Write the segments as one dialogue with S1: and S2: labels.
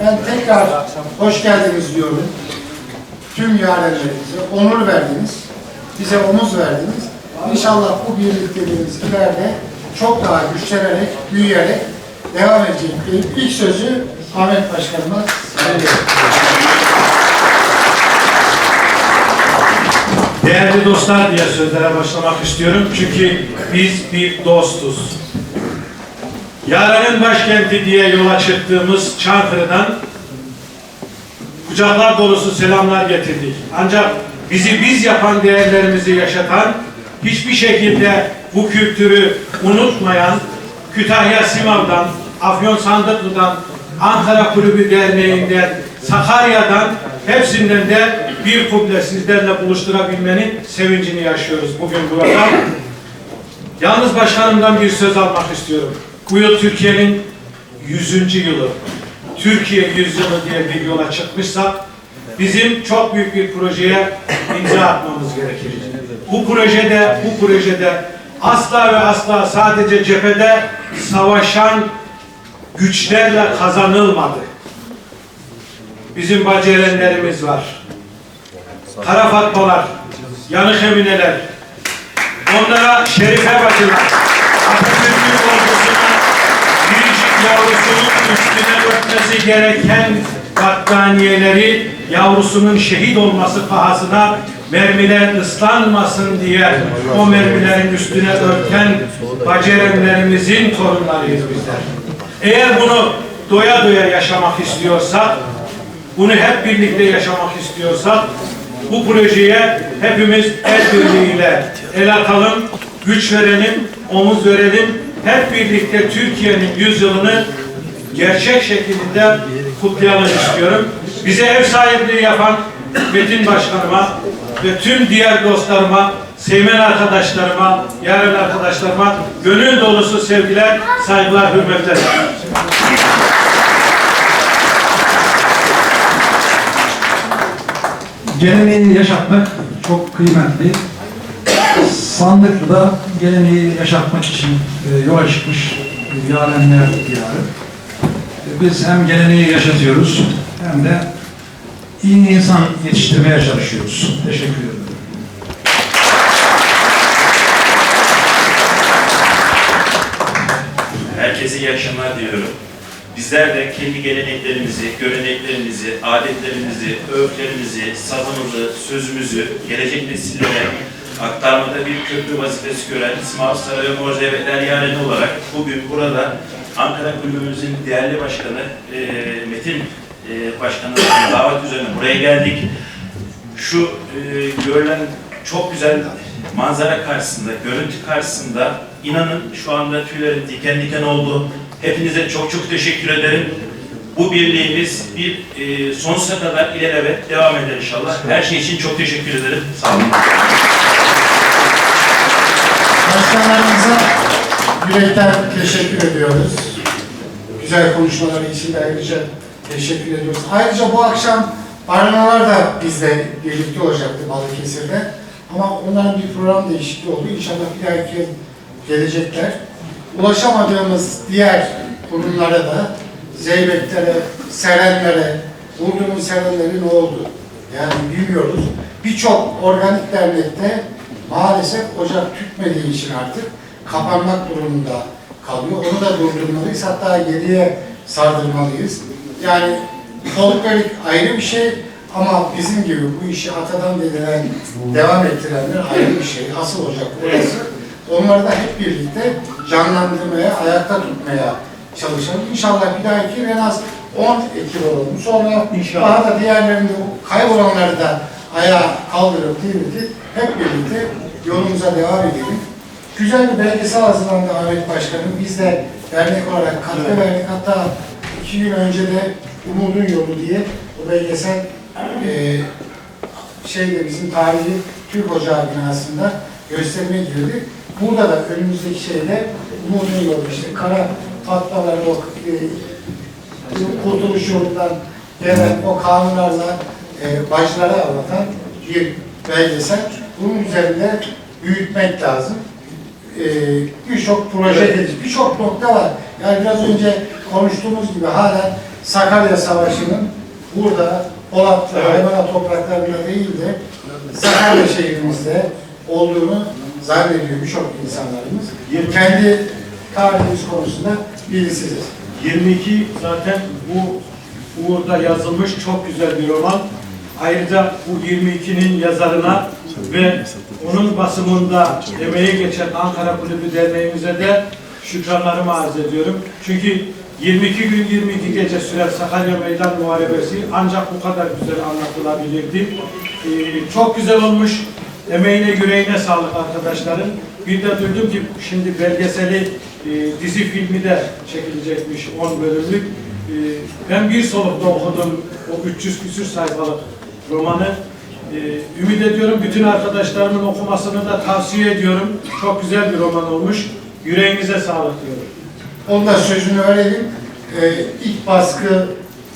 S1: Ben tekrar hoş geldiniz diyorum. Tüm yarenlerinize onur verdiniz. Bize omuz verdiniz. İnşallah bu birlikteliğimiz ileride çok daha güçlenerek, büyüyerek devam edecek deyip ilk sözü Ahmet Başkanıma.
S2: Değerli dostlar diye sözlere başlamak istiyorum. Çünkü biz bir dostuz. Yarının başkenti diye yola çıktığımız Çankırı'dan kucaklar dolusu selamlar getirdik. Ancak bizi biz yapan değerlerimizi yaşatan, hiçbir şekilde bu kültürü unutmayan Kütahya Simav'dan, Afyon Sandıklı'dan, Ankara Kulübü Derneği'nden, Sakarya'dan hepsinden de bir kuble sizlerle buluşturabilmenin sevincini yaşıyoruz bugün burada. Yalnız başkanımdan bir söz almak istiyorum. Bu yıl Türkiye'nin 100. yılı. Türkiye 100 yılı diye bir yola çıkmışsak bizim çok büyük bir projeye imza atmamız gerekir. Bu projede, bu projede asla ve asla sadece cephede savaşan güçlerle kazanılmadı. Bizim becerenlerimiz var. Kara fatmalar, yanık emineler, onlara şerife bacılar, Atatürk'ün ordusuna biricik yavrusunun üstüne örtmesi gereken battaniyeleri yavrusunun şehit olması pahasına mermiler ıslanmasın diye o mermilerin üstüne örten bacerenlerimizin torunlarıyız bizler. Eğer bunu doya doya yaşamak istiyorsak, bunu hep birlikte yaşamak istiyorsak, bu projeye hepimiz el birliğiyle el atalım, güç verelim, omuz verelim. Hep birlikte Türkiye'nin yüzyılını gerçek şekilde kutlayalım istiyorum. Bize ev sahipliği yapan Metin Başkanıma ve tüm diğer dostlarıma, Seymen arkadaşlarıma, yarın arkadaşlarıma gönül dolusu sevgiler, saygılar, hürmetler.
S3: Geleneği yaşatmak çok kıymetli. Sandıklı'da geleneği yaşatmak için e, yola çıkmış bir yarenler diyarı. E, Biz hem geleneği yaşatıyoruz hem de iyi insan yetiştirmeye çalışıyoruz. Teşekkür ederim.
S4: Herkese iyi akşamlar diliyorum. Bizler de kendi geleneklerimizi, göreneklerimizi, adetlerimizi, örflerimizi, sabunumuzu, sözümüzü gelecek nesillere aktarmada bir köprü vazifesi gören İsmail Saray Mor Devletler Yareni olarak bugün burada Ankara Kulübümüzün değerli başkanı e, Metin e, Başkanı'nın davet üzerine buraya geldik. Şu e, görülen çok güzel manzara karşısında, görüntü karşısında inanın şu anda tüylerim diken diken oldu. Hepinize çok çok teşekkür ederim. Bu birliğimiz bir e, sonsuza kadar ilelebet devam eder inşallah. Her şey için çok teşekkür ederim. Sağ olun.
S1: Başkanlarımıza yürekten teşekkür ediyoruz. Güzel konuşmaları için de ayrıca teşekkür ediyoruz. Ayrıca bu akşam Barınalar da bizle birlikte olacaktı Balıkesir'de. Ama onların bir program değişikliği oldu. İnşallah bir dahaki gelecekler. Ulaşamadığımız diğer kurumlara da Zeybeklere, Serenlere, Urdu'nun Serenleri ne oldu? Yani bilmiyoruz. Birçok organik dernekte maalesef ocak tütmediği için artık kapanmak durumunda kalıyor. Onu da durdurmalıyız. Hatta geriye sardırmalıyız. Yani folklorik ayrı bir şey ama bizim gibi bu işi atadan dedilen, devam ettirenler ayrı bir şey. Asıl ocak burası. Onları da hep birlikte canlandırmaya, ayakta tutmaya çalışalım. İnşallah bir dahaki en az 10 ekip olalım. Sonra daha da diğerlerini o kaybolanları da ayağa kaldırıp diriltip hep birlikte yolumuza devam edelim. Güzel bir belgesel hazırlandı Ahmet Başkanım. Biz de dernek olarak katkı verdik. Hatta iki gün önce de Umudun Yolu diye o belgesel eee şeyde bizim tarihi Türk Ocağı binasında gösterime girdi. Burada da önümüzdeki şeyde Umudun Yolu işte kara fatmaları o e, kurtuluş yolundan gelen o kanunlarla e, bacılara anlatan bir belgesel. Bunun üzerinde büyütmek lazım. E, birçok proje dedik, birçok nokta var. Yani biraz önce konuştuğumuz gibi hala Sakarya Savaşı'nın burada Polatlı,
S2: Evet.
S1: hayvanat topraklarında değil de Sakarya şehrimizde olduğunu zannediyor birçok insanlarımız.
S2: Yirmi-
S1: Kendi tarihimiz konusunda bilgisiziz.
S2: 22 zaten bu uğurda yazılmış çok güzel bir roman. Ayrıca bu 22'nin yazarına ve onun basımında emeği geçen Ankara Kulübü Derneğimize de şükranlarımı arz ediyorum. Çünkü 22 gün 22 gece süren Sakarya Meydan Muharebesi ancak bu kadar güzel anlatılabilirdi. Ee, çok güzel olmuş. Emeğine yüreğine sağlık arkadaşların. Bir de duydum ki şimdi belgeseli e, dizi filmi de çekilecekmiş 10 bölümlük. E, ben bir solukta okudum o 300 küsür sayfalık romanı. E, ümit ediyorum bütün arkadaşlarımın okumasını da tavsiye ediyorum. Çok güzel bir roman olmuş. Yüreğinize sağlık diyorum.
S1: Onun da sözünü verelim. Ee, ilk baskı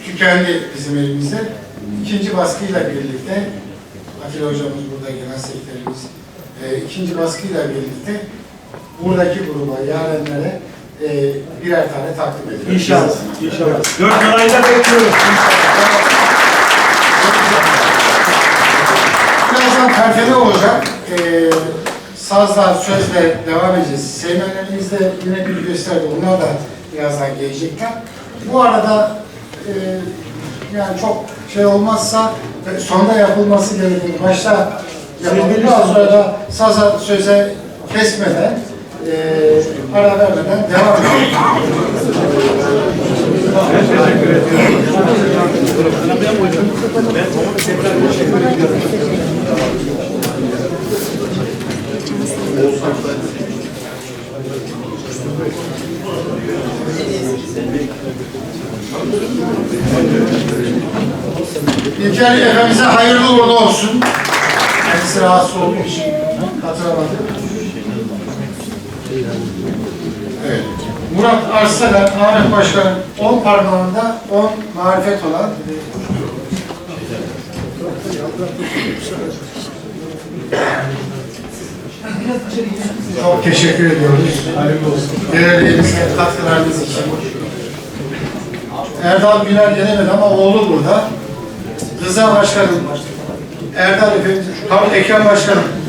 S1: tükendi bizim elimizde. İkinci baskıyla birlikte, Atilla hocamız burada, genel sekreterimiz, e, ikinci baskıyla birlikte buradaki gruba, yarenlere e, birer tane takdim ediyoruz.
S2: İnşallah. İnşallah. Dört ayda bekliyoruz.
S1: Birazdan perfede olacak. Ee, sazla, sözle devam edeceğiz. Seymenlerimiz de yine bir gösterdi. Onlar da birazdan gelecekler. Bu arada e, yani çok şey olmazsa e, sonda yapılması gerektiğini başta. Daha sonra da saza söze kesmeden e, ara vermeden devam edelim. İlker Efendimiz'e hayırlı uğurlu olsun. Kendisi rahatsız olduğu için katılamadı. Murat Arslan, Ahmet Başkan'ın 10 parmağında 10 marifet olan çok teşekkür ediyoruz. Olsun. Değerlerinize katkılarınız için. Erdal Güler gelemedi ama oğlu burada. Rıza Başkanım, Erdal Efendi, Ekrem Başkanım.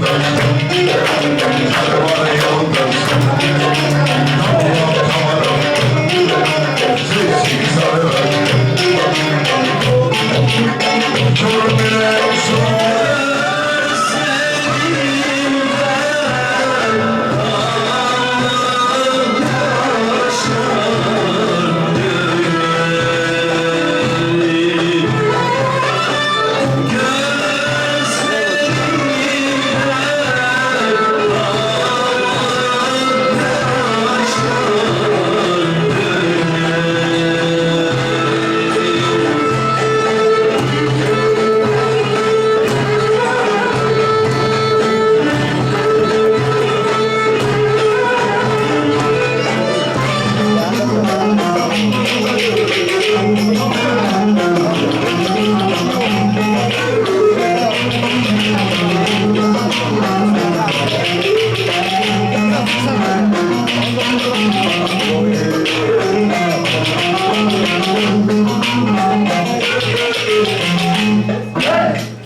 S1: Bye.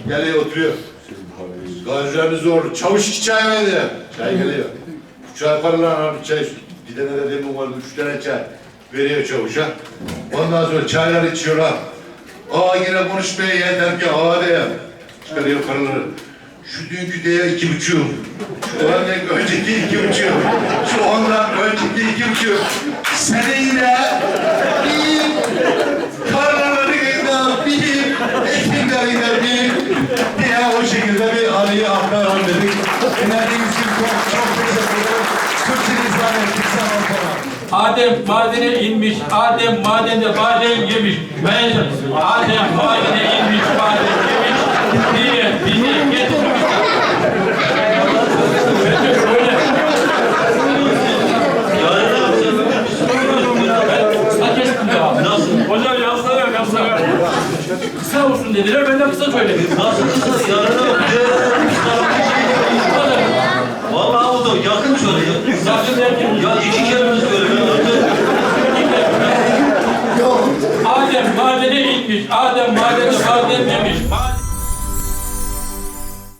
S1: Geliyor oturuyor.
S5: Gazilerimiz zor. Çavuş iki çay verdi. Çay geliyor. Çay paralarına abi çay. Bir tane de demin vardı. Üç tane çay veriyor çavuşa. Ondan sonra çaylar içiyorlar. Aa yine konuşmaya yeter ki aa diye. Çıkarıyor paraları. Şu dünkü diye iki buçuk. Şu ondan önceki iki buçuk. Şu ondan önceki iki buçuk. Seni yine bir kararlarıyla bir ekinleriyle bir diye o şekilde bir anıyı aktaralım dedik. Dinlediğiniz için çok çok teşekkür ederim. Türkçe izah ettik. Sağ olun.
S6: Adem madene inmiş, Adem madende badem yemiş. Ben Adem madene inmiş, badem yemiş. Diye bizi getirmiş. Bence şöyle. Ben kısa kestim ya. Nasıl? Hocam yazsana yok, yazsana yok. Kısa olsun dediler, ben de kısa söyledim.
S7: Nasıl kısa yarına Vallahi o da yakın söylüyor.
S6: Sakın derken
S7: Ya iki kelime söylüyor.
S6: Adem madene inmiş, Adem madene badem yemiş.